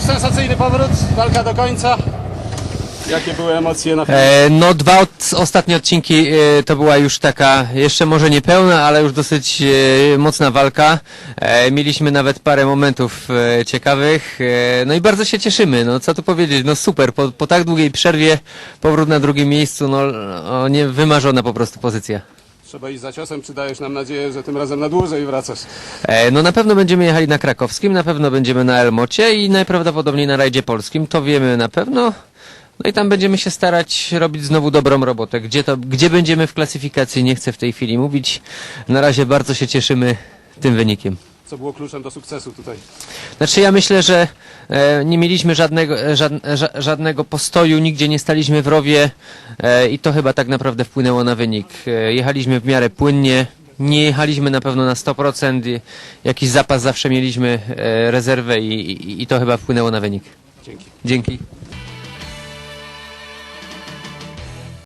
Sensacyjny powrót, walka do końca. Jakie były emocje na? E, no dwa od, ostatnie odcinki e, to była już taka, jeszcze może nie pełna, ale już dosyć e, mocna walka. E, mieliśmy nawet parę momentów e, ciekawych, e, no i bardzo się cieszymy, no co tu powiedzieć, no super, po, po tak długiej przerwie powrót na drugim miejscu, no o, nie wymarzona po prostu pozycja. Trzeba iść za ciosem, czy dajesz nam nadzieję, że tym razem na dłużej wracasz? E, No na pewno będziemy jechali na krakowskim, na pewno będziemy na Elmocie i najprawdopodobniej na rajdzie polskim, to wiemy na pewno. No i tam będziemy się starać robić znowu dobrą robotę. Gdzie, to, gdzie będziemy w klasyfikacji, nie chcę w tej chwili mówić. Na razie bardzo się cieszymy tym wynikiem. Co było kluczem do sukcesu tutaj? Znaczy ja myślę, że e, nie mieliśmy żadnego, e, ża, żadnego postoju, nigdzie nie staliśmy w rowie e, i to chyba tak naprawdę wpłynęło na wynik. E, jechaliśmy w miarę płynnie, nie jechaliśmy na pewno na 100%, i jakiś zapas zawsze mieliśmy, e, rezerwę i, i, i to chyba wpłynęło na wynik. Dzięki. Dzięki.